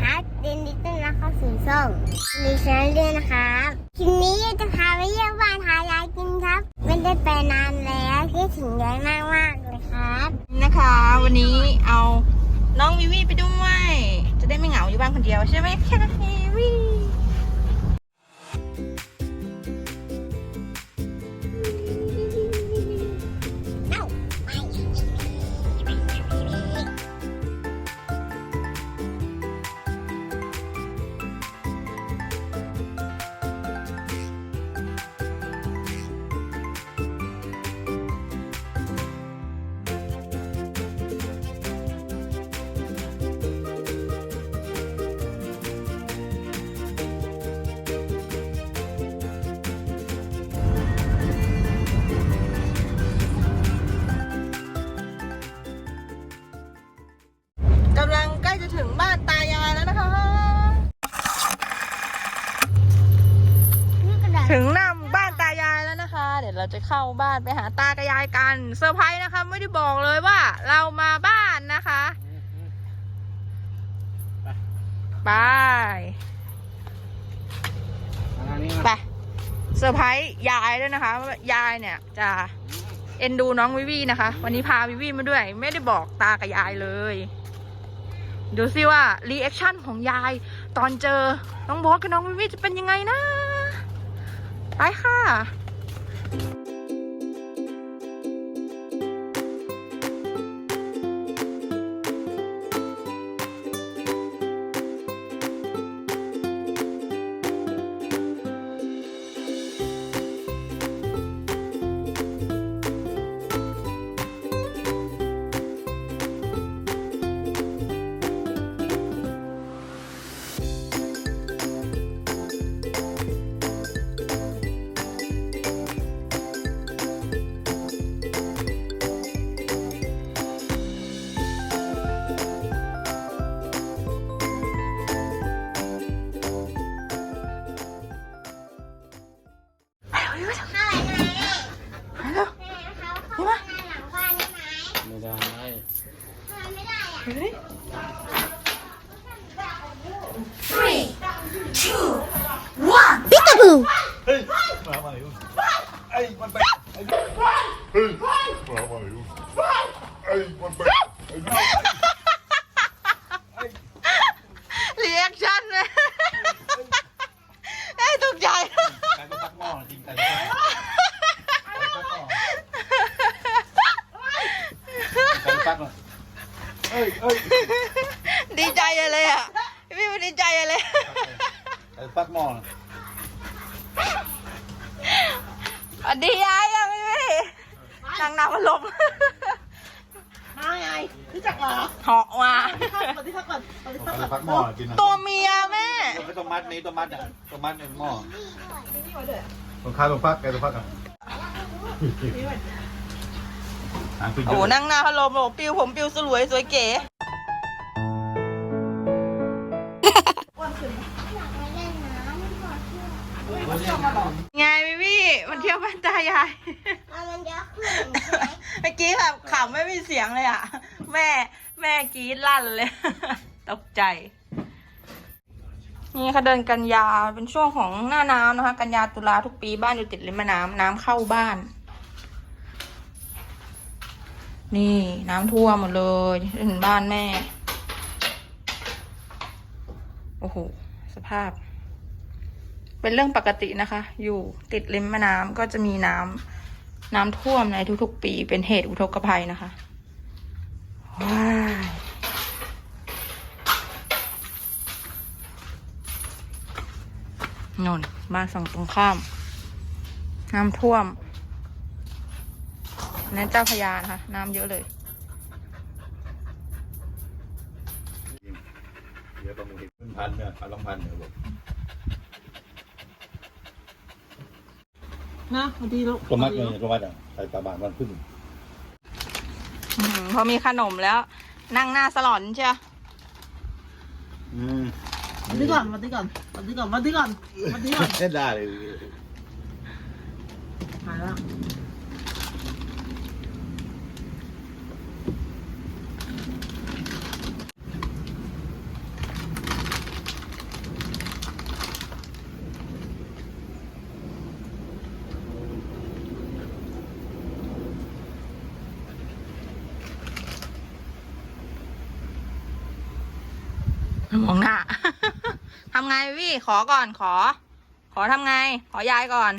ครับเรียนดิจิตอลแล้วเข้าสู่ช่องดิฉันเรียนนะครับคลิปนี้จะพาไปเยี่ยมบ้านหายายกินครับ ไม่ได้ไปนานแล้วคิดถึงยายมากมากเลยครับนะคะ วันนี้เอาน้องวิวีไปด้วย จะได้ไม่เหงาอยู่บ้านคนเดียวใช่ไหมแค่หนึ่งวี เซอร์ไพรส์นะคะ ไม่ได้บอกเลยว่า เรามาบ้านนะคะไปไปเซอร์ไพรส์ยายด้วยนะคะว่ายายเนี่ยจะเอ็นดูน้องวิวีนะคะ วันนี้พาวิวีมาด้วย ไม่ได้บอกตากับยายเลย ดูซิว่ารีแอคชั่นของยาย ตอนเจอน้องโบอสกับน้องวิวีจะเป็นยังไงนะ ไปค่ะ มัดอะต้องมัดในหม้อต้องข้าต้องพักแกต้องพักอะหางขึ้นเยโอ้อะนั่งหน้าพัดลมโอ้ปิวผมปิวสลวยสวยเก๋ อยากไปเล่นน้ำไม่พอเชื่อไงพี่พี่มันเที่ยวบ้านตายาย เอามันเยอะขึ้นใช่ไหมเมื่อกี้แบบขำไม่มีเสียงเลยอะ แม่แม่กรีดลั่นเลย ตกใจ นี่ค่ะเดินกันยาเป็นช่วงของหน้าน้ำนะคะ กันยาตุลาทุกปีบ้านอยู่ติดริมแม่น้ำน้ำเข้าบ้าน นี่น้ำท่วมหมดเลยถึงบ้านแม่ โอ้โหสภาพ เป็นเรื่องปกตินะคะ อยู่ติดริมแม่น้ำก็จะมีน้ำน้ำท่วมในทุกๆ ปีเป็นเหตุอุทกภัยนะคะว้า นนบ้านฝั่งตรงข้าม น้ำท่วมนั่นเจ้าพระยานะคะน้ำเยอะเลยเดี๋ยวต้องมีพันเนี่ยพันลองพันเนี่ยบอกนะสวัสดีลูกตัวมัดเนี่ยตัวมัดอะใส่ตาบานมันขึ้นอมพอมีขนมแล้ว นั่งหน้าสลอนเชียวอืม สวัสดีก่อนสวัสดีก่อนสวัสดีก่อนสวัสดีก่อนสวัสดีก่อน ได้เลย หายแล้ว มองหน้า ทำไงวิ ขอก่อนขอ ขอทำไง ขอยายก่อน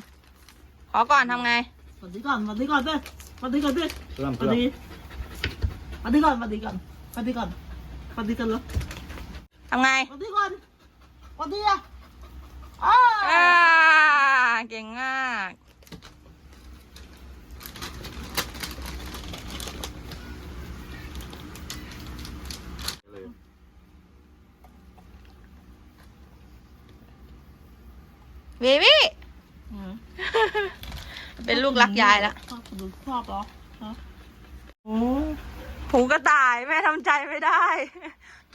ขอก่อนทำไง สวัสดีก่อนสวัสดีก่อนด้วยสวัสดีก่อนด้วยเริ่มสวัสดีสวัสดีก่อนสวัสดีก่อนสวัสดีก่อนสวัสดีกันเหรอทำไงสวัสดีก่อนสวัสดีอะอ้าอ่าเก่งมาก วิวิอืมเป็นลูกรักยายแล้วชอบดูชอบเหรอฮะโอ้หูกระต่ายแม่ทำใจไม่ได้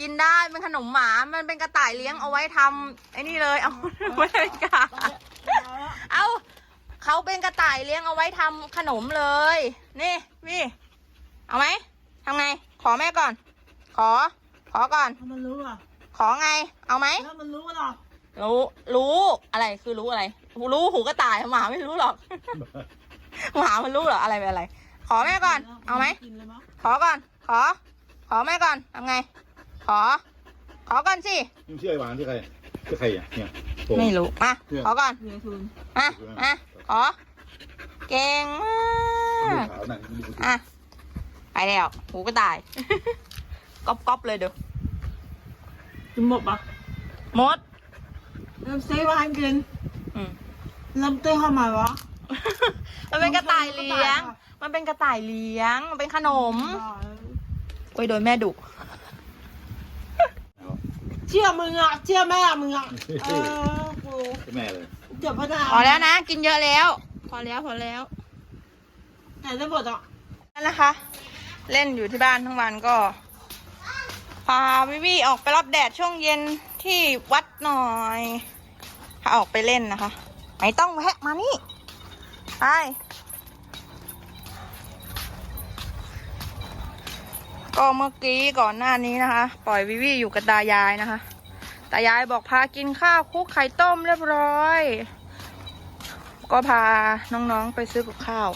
กินได้เป็นขนมหมา มันเป็นกระต่ายเลี้ยงเอาไว้ทำไอ้นี่เลย เอาไม่ได้กล้าเอาเขาเป็นกระต่ายเลี้ยงเอาไว้ทำขนมเลย นี่วิเอาไหมทำไง ขอแม่ก่อน ขอ ขอก่อนมันรู้อะขอไง เอาไหมแล้วมันรู้อะ รู้รู้อะไรคือรู้อะไร รู้หูกระต่ายหมาไม่รู้หรอก หมามันรู้เหรออะไรเป็นอะไร ขอแม่ก่อน เอาไหมกินเลยมั้ยขอก่อน ขอ ขอแม่ก่อนทำไง ขอ ขอก่อนสินี่ชื่อไอ้หวานชื่อใครชื่อใครอะเนี่ยผมไม่รู้มาขอก่อนเรียนทุนมามาขอ เก่งมาดูกขาวหน่อยดูขาวอะไปแล้วหูก็ตาย ก๊อบก๊อบเลยเดูกินหมดปะมด น้ำเซฟมาให้กินอืมน้ำเต้ทำไมวะ มันเป็นกระต่ายเลี้ยง มันเป็นกระต่ายเลี้ยง มันเป็นขนมโอ้ยโดนแม่ดุ เชื่อมึงอะ เชื่อแม่มึงอะ เออกูแม่เลยเจ็บพะนาพอแล้วนะ กินเยอะแล้ว พอแล้วพอแล้วไหนได้หมดอะนั่นนะคะ เล่นอยู่ที่บ้านทั้งวันก็ พาวิวีออกไปรับแดดช่วงเย็นที่วัดหน่อย พาออกไปเล่นนะคะ ไม่ต้องแวะมานี่ไปก็เมื่อกี้ก่อนหน้านี้นะคะ ปล่อยวิวีอยู่กับตายายนะคะ ตายายบอกพากินข้าวคุกไข่ต้มเรียบร้อย ก็พาน้องๆไปซื้อกับข้าว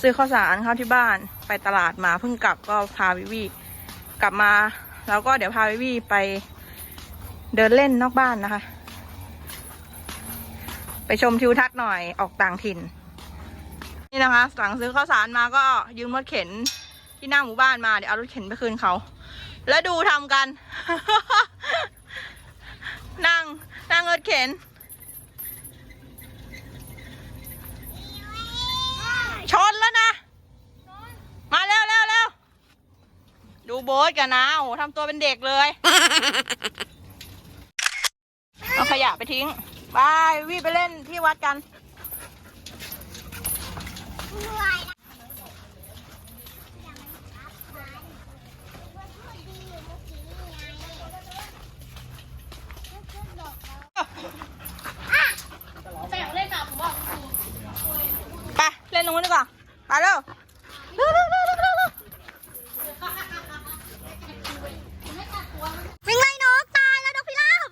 ซื้อข้าวสารข้าวที่บ้านไปตลาดมาเพิ่งกลับก็พาวิวีกลับมา แล้วก็เดี๋ยวพาวิวีไปเดินเล่นนอกบ้านนะคะ ไปชมทิวทัศน์หน่อยออกต่างถิ่น นี่นะคะสั่งซื้อข้าวสารมาก็ยืมรถเข็นที่หน้าหมู่บ้านมาเดี๋ยวเอารถเข็นไปคืนเขา แล้วดูทำกัน นั่งนั่งรถเข็น ชนแล้วนะ มาเร็วเร็วเร็วดูโบ๊ทกันนะโอ้ทำตัวเป็นเด็กเลย เอาขยะไปทิ้ง ไปวิ่งไปเล่นที่วัดกัน ไปเล่นตรงนู้นดีกว่า ไปเร็วเร็วเร็วเร็วเร็วเร็วเร็ว วิ่งไล่นกตายแล้วนกพิราบ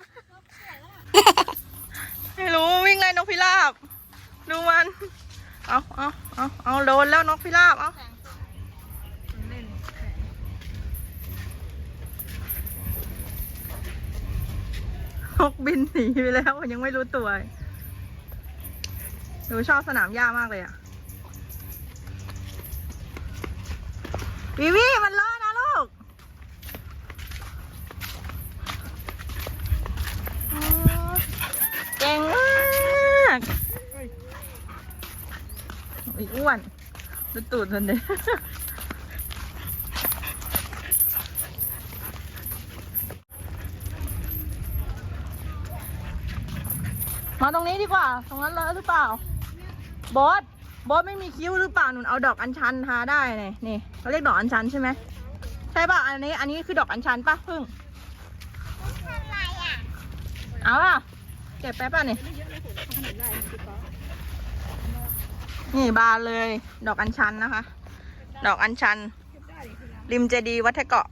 ไม่รู้วิ่งไล่ นกพิราบ ดูมัน เอาเอาเอาเอาโดนแล้วนกพิราบ เอานกบินหนีไปแล้วยังไม่รู้ตัวหนูชอบสนามหญ้ามากเลยอะวิวีมันเลอะนะลูกอ๋อเก่งมากโอ้ยอ้วน ดูตูดมันเลยมาตรงนี้ดีกว่า ตรงนั้นเลอะหรือเปล่า บอส บอสไม่มีคิ้วหรือเปล่า หนุนเอาดอกอัญชันทาได้เนี่ยนี่เขาเรียกดอกอัญชันใช่ไหม ใช่ป่ะ อันนี้ อันนี้คือดอกอัญชันป่ะพึ่งทำไรอะเอาป่ะ เก็บแป๊บป่ะนี่ นี่บานเลย ดอกอัญชันนะคะ ดอกอัญชัน ริมเจดีย์วัดไทเกาะ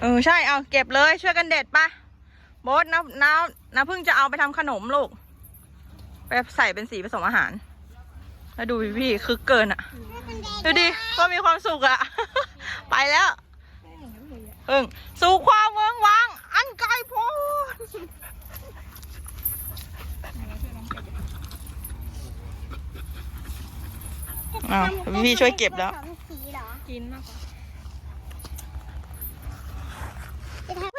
เออใช่เอาเก็บเลยช่วยกันเด็ดปะโบสน้าน้าน้าพิ่งจะเอาไปทำขนมลูก ไปใส่เป็นสีผสมอาหาร แล้วดูพี่พี่คือเกินอะดูดิก็มีความสุขอะไปแล้วเพึ่งสู่ความเวอนไกลโพ้น อ้าวพี่ช่วยเก็บแล้ว สองสีเหรอกินมากกว่าจะทำไป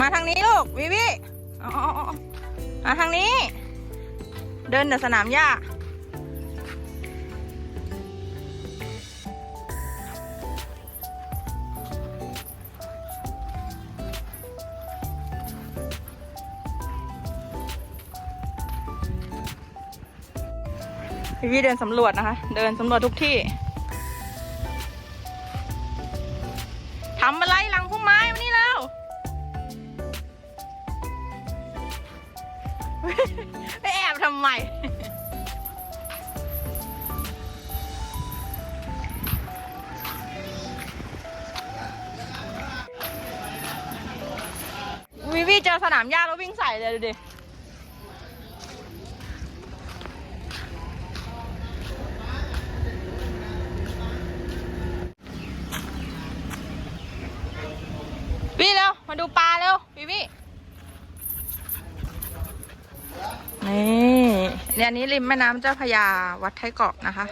มาทางนี้ลูกวิวิอ๋อมาทางนี้ เดินแต่สนามหญ้าพี่เดินสำรวจนะคะ เดินสำรวจทุกที่ ไปแอบทำไม วิวี่เจอสนามหญ้าแล้ววิ่งใส่เลยดูดิ วี่เร็ว มาดูปลาเร็ววิวี่ นี่เนี่ย อันนี้ริมแม่น้ำเจ้าพระยาวัดไทยเกาะนะคะ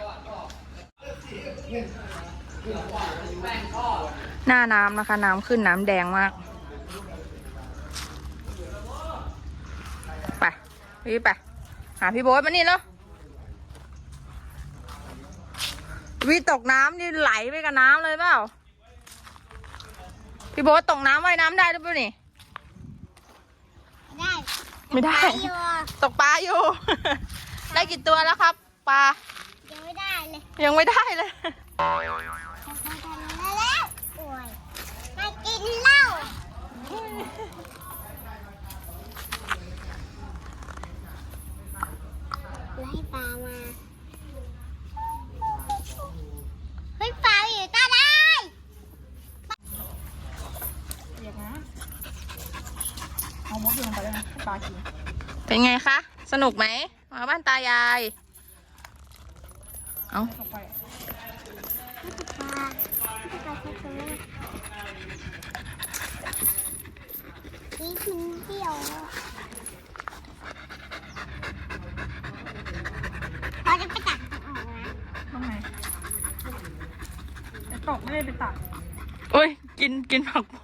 หน้าน้ำนะคะ น้ำขึ้นน้ำแดงมาก ไปพี่ไป หาพี่โบ๊ทมานี่แล้ววิตกน้ำนี่ไหลไปกับน้ำเลยเปล่า พี่โบ๊ทตกน้ำว่ายน้ำได้หรือเปล่านี่ได้ไม่ได้ปอยู่ตกปลาอยู่ ได้กี่ตัวแล้วครับปลายังไม่ได้เลยยังไม่ได้เลยแล้วแล้วโอ้ยมากินเหล้าแล้วให้ปลามาเฮ้ยปลาอยู่ใต้ได้เอามดอยู่ลงไปเลยนะปลากินเป็นไงคะ สนุกไหม มาบ้านตายาย เอาเข้าไปปลาปลาแค่ตัวนี่กินเดี่ยวเราจะไปตักมันออกนะตรงไหนจะตกไม่ได้ไปตักโอ้ย กินกินผักบุ้ง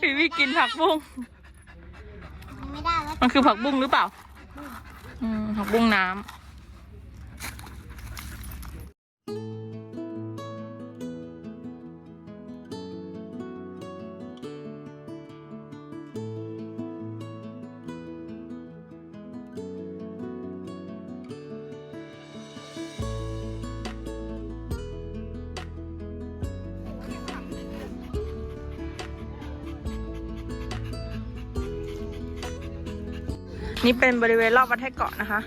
พี่วิกินผักบุ้งมันไม่ได้แล้วมันคือผักบุ้งหรือเปล่าอืม ผักบุ้งน้ำ นี่เป็นบริเวณรอบวัดไทยเกาะนะคะ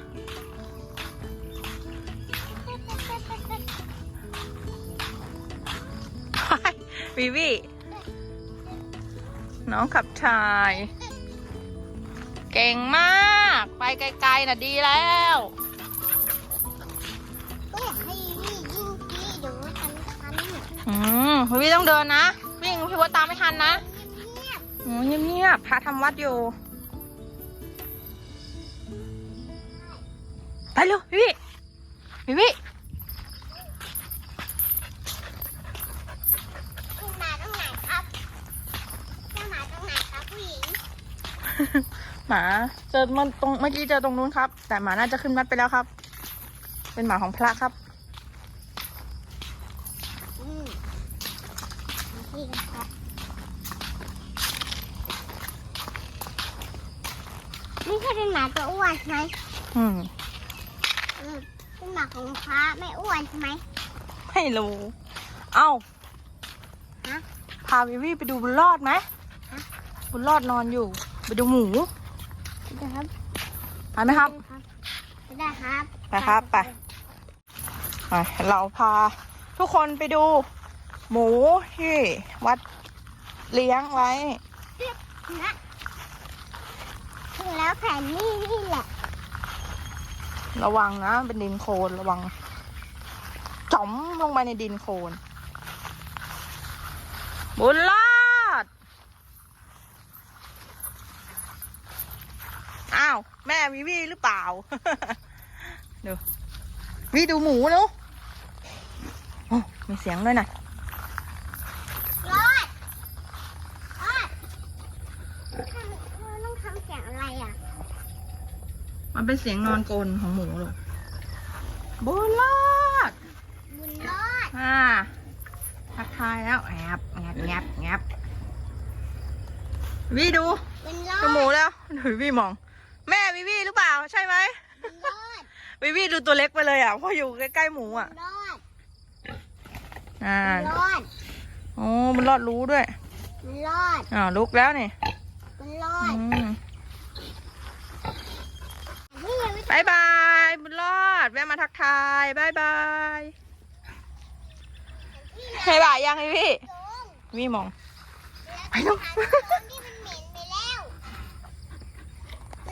วิวิน้องขับชาย เก่งมาก ไปไกลๆน่ะดีแล้วก็อยากให้วิ่งยิ่งกี้เดี๋ยวทันทันอืมวิวิต้องเดินนะ วิ่งพี่ว่าตามไม่ทันนะเงียบอืมเงียบๆพระทำวัดอยู่ ไปเร็ววิวิวิวิๆขึ้นมาตรงไหนครับเจ้าหมาตรงไหนครับผู้หญิงหมาเจอมันตรงเมื่อกี้เจอตรงนู้นครับ แต่หมาน่าจะขึ้นวัดไปแล้วครับ เป็นหมาของพระครับอืมนี่ครับนี่ใช่เป็นหมาตัวอ้วนใช่ไหมอืมอื มเป็นหมาของพระไม่อ้วนใช่ไหมไม่รู้ เอ้าฮะพาวิวี่ไปดูบุญรอดไหมฮะบุญรอดนอนอยู่ ไปดูหมูได้ครับไปไหมครับ ได้ครับไปครับไปไปเราพาทุกคนไปดู หมูที่วัดเลี้ยงไว้ นะถึงแล้วแผ่นนี่นี่แหละ ระวังนะ เป็นดินโคลนระวังจ๋อมลงไปในดินโคลนบุญรอด อ้าว แม่วิวีหรือเปล่า ดูวิดูหมูเนาะโอ้มีเสียงด้วยนะ รอดรอดทำเราต้องทำเสียงอะไรอะ มันเป็นเสียงนอนกลนของหมูหรอบุญรอดบุญรอดอ่าทักทายแล้วแอบแอบแงบแงบวิดูบุญรอดูหมูดแล้วดูวิวีมอง แม่วิวีหรือเปล่าใช่ไหมบุญรอดวิวีดูตัวเล็กไปเลยอะเพราะอยู่ใกล้ๆหมูบุอะญรอดอ่าบุญรอดโอ้มันรอดรู้ด้วยบุญรอดอ่าลุกแล้วนี่บุญรออืดมนี่ยังไม่ บายบายบุญรอด แวะมาทักทายบายบายบายบายยังไงพี่ลงวิมอง ไปแล้วลูกทางโน้นนี่มันเหม็นไปแล้ว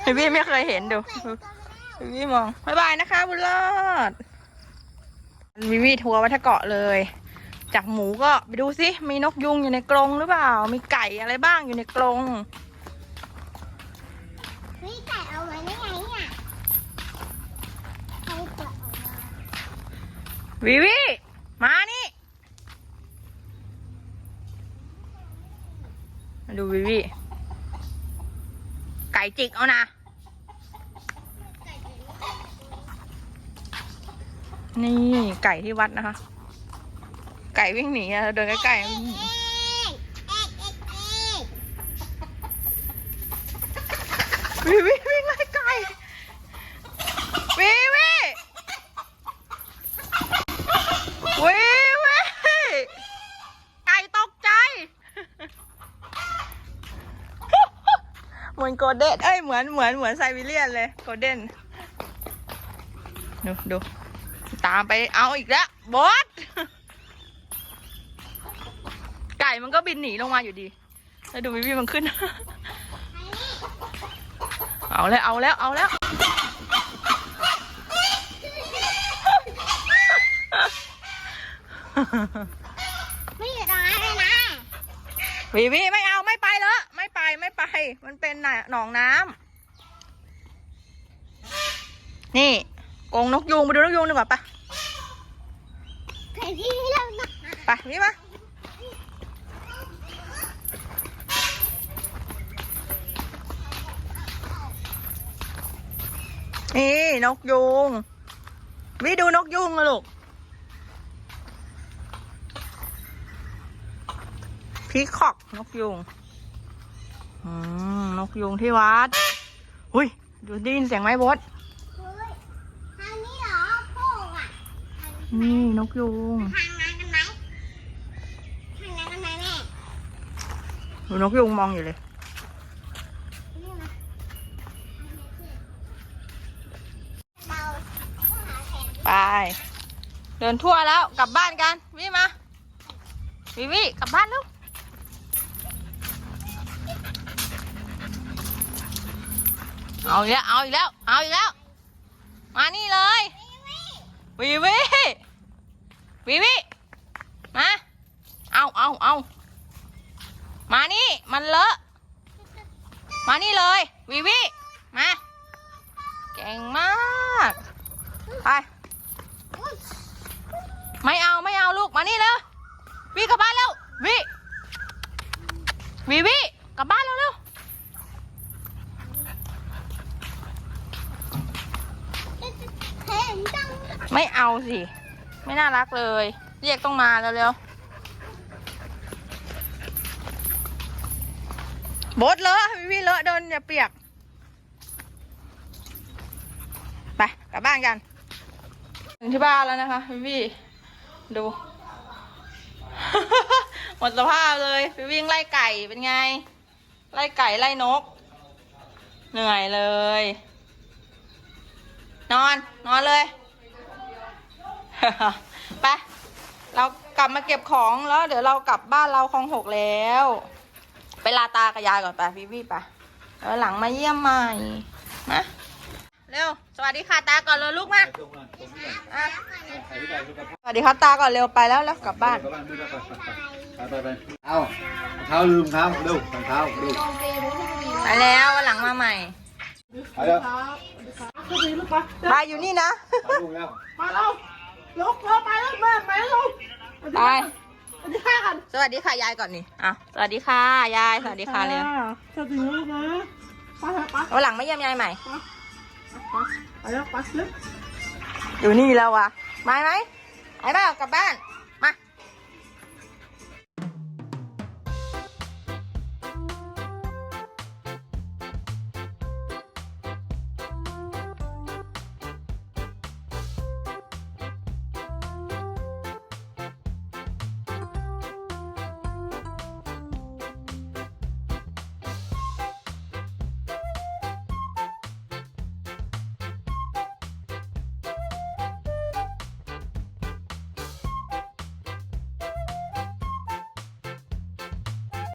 พี่พี่ไม่เคยเห็นดูใส่ตัวไปแล้ววิวีมองบายบายนะคะบุญรอดวิวีทัวร์วัดทะเกาะเลย จากหมูก็ไปดูสิมีนกยุงอยู่ในกรงหรือเปล่า มีไก่อะไรบ้างอยู่ในกรง เฮ้ยไก่เอาไว้ได้ไงเนี่ยใครเปิดออกมา วิวีมานี่ มาดูวิวีไก่จิกเอานะนี่ไก่ที่วัดนะคะ ไก่วิ่งหนีอะเดินใกล้ๆเอ๊ะเอ๊ะเอ๊ะเอ๊ะวิวิวิ่งไล่ไก่วิวิวิวิไก่ตกใจ เหมือนโก ลเด้นเอ้ยเหมือนเหมือนเหมือนไซบีเรียนเลยโกลเด้นดูดูตามไปเอาอีกแล้วบอสไก่มันก็บินหนีลงมาอยู่ดี แล้วดูวิวิมันขึ้น เอาแล้วเอาแล้วเอาแล้วไม่อยู่ตรงนั้นเลยนะวิวิไม่เอาไม่ไปเลย ไม่ไป มันเป็นน่ะหนองน้ำนี่กงนกยูงไปดูนกยูงดีกว่าปะไปนี่มานี่นกยูงวิดูนกยูงอะลูกพีคอกนกยูง นกยูงที่วัดหุยดูได้ยินเสียงไหมบดเฮ้ยทางนี้เหรอโป่งอะทางนี้นี่นกยูงทางนั้นกันไหมทางนั้นกันไหมแม่ดูนกยูงมองอยู่เลยนี่มาเราต้องหาแผนไป เดินทั่วแล้วกลับบ้านกันวิมาวิวิกลับบ้านแล้ว เอาอีกแล้ว เอาอีกแล้ว เอาอีกแล้ว มานี่เลยวิวิวิวิมา เอาเอาเอามานี่ มันเลอะ มานี่เลยวิวิมา เก่งมาก ไป ไม่เอา ไม่เอาลูก มานี่แล้ววิกลับบ้านแล้ววิวิวิกลับบ้านแล้วเร็ว เห็นจัง ไม่เอาสิ ไม่น่ารักเลย เรียกต้องมาแล้วเร็วๆบดเลอะวิวิเลอะเดินอย่าเปียก ไปกลับบ้านกัน ถึงที่บ้านแล้วนะคะวิวิดู หมดสภาพเลยไปวิ่งไล่ไก่เป็นไง ไล่ไก่ไล่นก เหนื่อยเลย นอน นอนเลย ไป เรากลับมาเก็บของแล้ว เดี๋ยวเรากลับบ้านเราคลองหกแล้ว ไปลาตากับยายก่อนไปพี่พี่ไปแล้วหลังมาเยี่ยมใหม่นะเร็ว สวัสดีค่ะตาก่อนเลยลูกมาอะสวัสดีครับตาก่อนเร็วไปแล้วแล้วกลับบ้าน ไปไปไปเอาเท้าลืมเท้าดูรองเท้าดูไปแล้ววันหลังมาใหม่ไปแล้วครับสวัสดีครับสวัสดีลูกปะตาอยู่นี่นะเอาลูกแล้วมาแล้ว ลุกเราไปแล้วแม่ไปแล้วลูกไป สวัสดีค่ะกันสวัสดีค่ะยายก่อนนี่อะสวัสดีค่ะยาย สวัสดีค่ะเร็วสวัสดีลูกนะไปเถอะไปวันหลังมาเยี่ยมยายใหม่ ไปแล้วไปเลยอยู่นี่แล้ววะมาไหมไอ้บ้ากลับบ้าน